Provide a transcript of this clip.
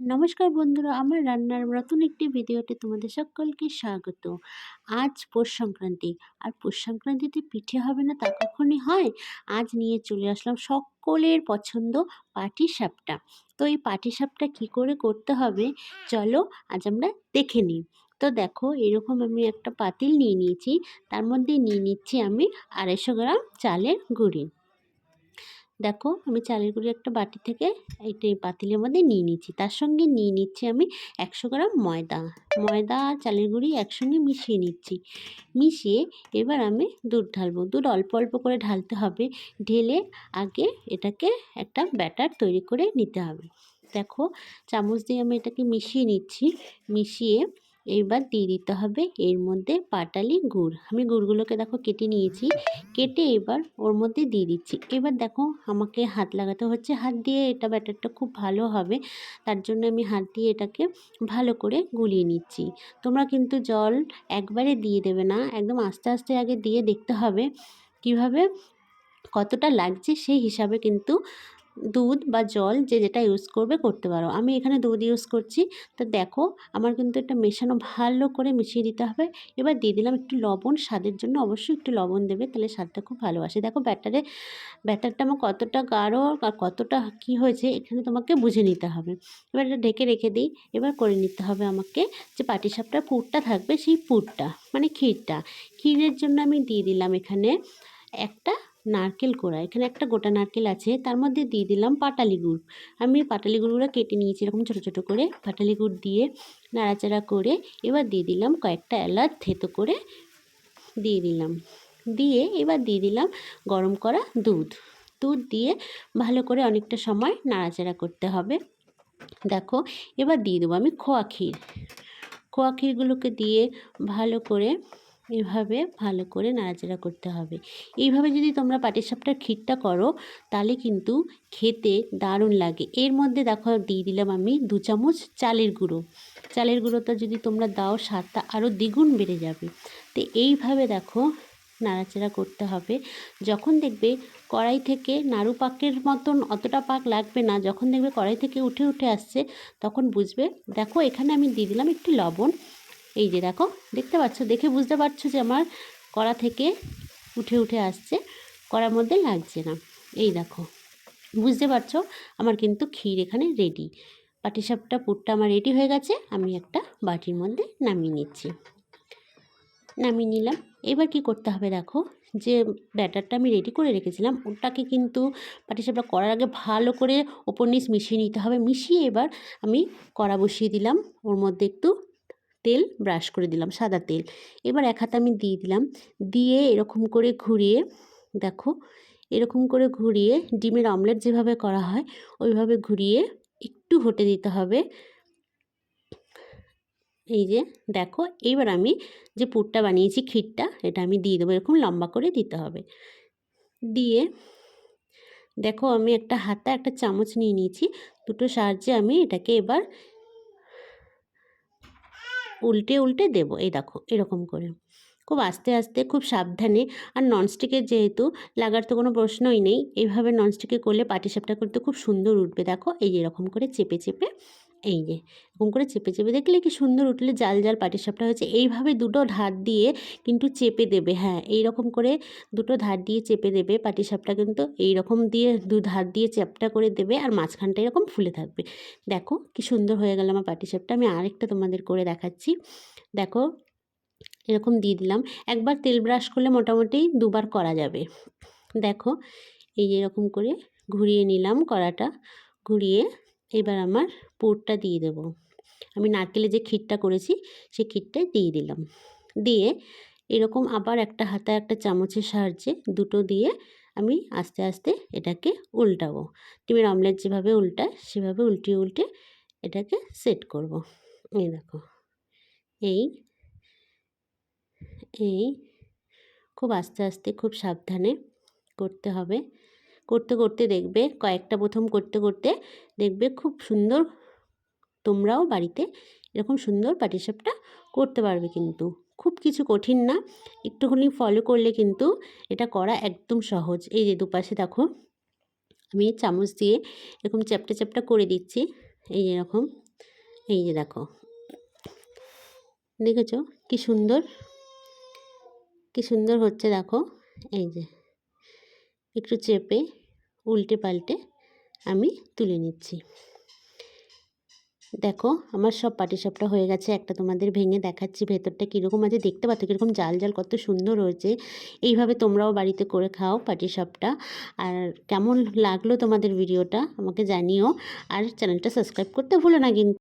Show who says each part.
Speaker 1: নমস্কার বন্ধুরা, আমার রান্নার নতুন একটি ভিডিওতে তোমাদের সকলকে স্বাগত। আজ পৌষ সংক্রান্তি, আর পৌষ সংক্রান্তিতে পিঠে হবে না তা কখনই হয়? আজ নিয়ে চলে আসলাম সকলের পছন্দ পাটি সাপটা তো এই পাটি সাপটা কী করে করতে হবে? চলো আজ আমরা দেখে নিই। তো দেখো, এরকম আমি একটা পাতিল নিয়ে নিয়েছি, তার মধ্যে নিয়ে নিচ্ছি আমি আড়াইশো গ্রাম চালের গুঁড়ি। দেখো আমি চালের গুঁড়ি একটা বাটি থেকে এইটা পাতিলের মধ্যে নিয়ে নিচ্ছি। তার সঙ্গে নিয়ে নিচ্ছি আমি একশো গ্রাম ময়দা। ময়দা আর চালের গুঁড়ি একসঙ্গে মিশিয়ে নিচ্ছি। মিশিয়ে এবার আমি দুধ ঢালবো। দুধ অল্প অল্প করে ঢালতে হবে। ঢেলে আগে এটাকে একটা ব্যাটার তৈরি করে নিতে হবে। দেখো চামচ দিয়ে আমি এটাকে মিশিয়ে নিচ্ছি। মিশিয়ে এইবার দিয়ে দিতে হবে এর মধ্যে পাটালি গুড়। আমি গুড়গুলোকে দেখো কেটে নিয়েছি, কেটে এবার ওর মধ্যে দিয়ে দিচ্ছি। এবার দেখো আমাকে হাত লাগাতে হচ্ছে। হাত দিয়ে এটা ব্যাটারটা খুব ভালো হবে, তার জন্য আমি হাত দিয়ে এটাকে ভালো করে গুলিয়ে নিচ্ছি। তোমরা কিন্তু জল একবারে দিয়ে দেবে না, একদম আস্তে আস্তে আগে দিয়ে দেখতে হবে কীভাবে কতটা লাগছে সেই হিসাবে কিন্তু দুধ বা জল যে যেটা ইউজ করবে করতে পারো। আমি এখানে দুধ ইউজ করছি। তো দেখো, আমার কিন্তু এটা মেশানো ভালো করে মিশিয়ে দিতে হবে। এবার দিয়ে দিলাম একটু লবণ। স্বাদের জন্য অবশ্যই একটু লবণ দেবে, তাহলে স্বাদটা খুব ভালো আসে। দেখো ব্যাটারে, ব্যাটারটা আমার কতটা গাঢ় আর কতটা কি হয়েছে এখানে তোমাকে বুঝে নিতে হবে। এবার এটা ঢেকে রেখে দিই। এবার করে নিতে হবে আমাকে যে পাটিসাপটার পুরটা থাকবে সেই পুরটা মানে ক্ষীরটা। ক্ষীরের জন্য আমি দিয়ে দিলাম এখানে একটা নারকেল কোড়া এখানে একটা গোটা নারকেল আছে, তার মধ্যে দিয়ে দিলাম পাটালি গুড়। আমি পাটালি গুঁড়গুলো কেটে নিয়েছি এরকম ছোটো ছোটো করে, পাটালি গুড় দিয়ে নাড়াচাড়া করে এবার দিয়ে দিলাম কয়েকটা এলাচ থেতো করে দিয়ে দিলাম। দিয়ে এবার দিয়ে দিলাম গরম করা দুধ। দুধ দিয়ে ভালো করে অনেকটা সময় নাড়াচাড়া করতে হবে। দেখো, এবার দিয়ে দেবো আমি খোয়া ক্ষীর। খোয়া ক্ষীরগুলোকে দিয়ে ভালো করে এভাবে ভালো করে নাড়াচাড়া করতে হবে। এইভাবে যদি তোমরা পাটিসাপটার ক্ষীরটা করো, তাহলে কিন্তু খেতে দারুণ লাগে। এর মধ্যে দেখো দিয়ে দিলাম আমি দু চামচ চালের গুঁড়ো। চালের গুঁড়োটা যদি তোমরা দাও, স্বাদটা আরও দ্বিগুণ বেড়ে যাবে। তো এইভাবে দেখো নাড়াচাড়া করতে হবে। যখন দেখবে কড়াই থেকে নাড়ু পাকের মতন অতটা পাক লাগবে না, যখন দেখবে কড়াই থেকে উঠে উঠে আসছে, তখন বুঝবে, দেখো এখানে আমি দিয়ে দিলাম একটু লবণ। এই যে দেখো, দেখতে পাচ্ছ? দেখে বুঝতে পারছ যে আমার কড়া থেকে উঠে উঠে আসছে, কড়ার মধ্যে লাগছে না। এই দেখো, বুঝতে পারছ? আমার কিন্তু ক্ষীর এখানে রেডি পাটিসাপটা পুরটা আমার রেডি হয়ে গেছে, আমি একটা বাটির মধ্যে নামিয়ে নিচ্ছি। নামিয়ে নিলাম। এবার কি করতে হবে দেখো? যে ব্যাটারটা আমি রেডি করে রেখেছিলাম, ওটাকে কিন্তু পাটিসাপটা করার আগে ভালো করে ওপর নিচ মিশিয়ে নিতে হবে। মিশিয়ে এবার আমি কড়া বসিয়ে দিলাম। ওর মধ্যে একটু তেল ব্রাশ করে দিলাম, সাদা তেল। এবার এক হাতে আমি দিয়ে দিলাম। দিয়ে এরকম করে ঘুরিয়ে, দেখো, এরকম করে ঘুরিয়ে ডিমের অমলেট যেভাবে করা হয়, ওইভাবে ঘুরিয়ে একটু হটে দিতে হবে। এই যে, দেখো এইবার আমি যে পুরটা বানিয়েছি, ক্ষীরটা, এটা আমি দিয়ে দেবো। এরকম লম্বা করে দিতে হবে। দিয়ে, দেখো, আমি একটা হাতা, একটা চামচ নিয়ে নিয়েছি। দুটো সাহায্যে আমি এটাকে এবার উল্টে উল্টে দেব। এই দেখো, এরকম করে। খুব আস্তে আস্তে, খুব সাবধানে। আর ননস্টিকের যেহেতু, লাগার তো কোনো প্রশ্নই নেই। এইভাবে ননস্টিকে করলে পাটিসাপটা করতে খুব সুন্দর উঠবে। দেখো, এই এরকম করে চেপে চেপে এই যে, এরকম করে চেপে চেপে দেখলে কি সুন্দর উঠলে জাল জাল পাটিসাপটা হয়েছে। এইভাবে দুটো ধার দিয়ে কিন্তু চেপে দেবে হ্যাঁ এই রকম করে দুটো ধার দিয়ে চেপে দেবে পাটিসাপটা কিন্তু এই রকম দিয়ে দু ধার দিয়ে চ্যাপটা করে দেবে আর মাঝখানটা এরকম ফুলে থাকবে। দেখো কি সুন্দর হয়ে গেল আমার পাটিসাপটা আমি আরেকটা তোমাদের করে দেখাচ্ছি। দেখো, এরকম দিয়ে দিলাম। একবার তেল ব্রাশ করলে মোটামুটি দুবার করা যাবে। দেখো, এই যে এরকম করে ঘুরিয়ে নিলাম কড়াটা। ঘুরিয়ে এবার আমার পুরটা দিয়ে দেব। আমি নারকেলে যে ক্ষীরটা করেছি, সেই ক্ষীরটাই দিয়ে দিলাম। দিয়ে এরকম আবার একটা হাতে একটা চামচের সাহায্যে দুটো দিয়ে আমি আস্তে আস্তে এটাকে উল্টাবো। ডিমের অমলেট যেভাবে উল্টায়, সেভাবে উল্টিয়ে উল্টে এটাকে সেট করব। এই দেখো। এই এই, খুব আস্তে আস্তে, খুব সাবধানে করতে হবে। করতে করতে দেখবে, কয়েকটা প্রথম করতে করতে দেখবে খুব সুন্দর তোমরাও বাড়িতে এরকম সুন্দর পাটিসাপটা করতে পারবে কিন্তু। খুব কিছু কঠিন না, একটুখানি ফলো করলে কিন্তু এটা করা একদম সহজ। এই যে দুপাশে দেখো, আমি চামচ দিয়ে এরকম চ্যাপটা চ্যাপটা করে দিচ্ছি, এই যে এরকম, এই যে দেখো। দেখেছ? কি সুন্দর কি সুন্দর হচ্ছে দেখো, এই যে। একটু চেপে উল্টে পাল্টে আমি তুলে নিচ্ছি। দেখো, আমার সব পাটিসাপটা হয়ে গেছে, একটা তোমাদের ভেঙে দেখাচ্ছি, ভেতরটা কীরকম আছে দেখতে পাচ্ছ, কীরকম জাল জাল কত সুন্দর হয়েছে। এইভাবে তোমরাও বাড়িতে করে খাও পাটিসাপটা। আর কেমন লাগল তোমাদের ভিডিওটা আমাকে জানিও, আর চ্যানেলটা সাবস্ক্রাইব করতে ভুলো না কিন্তু।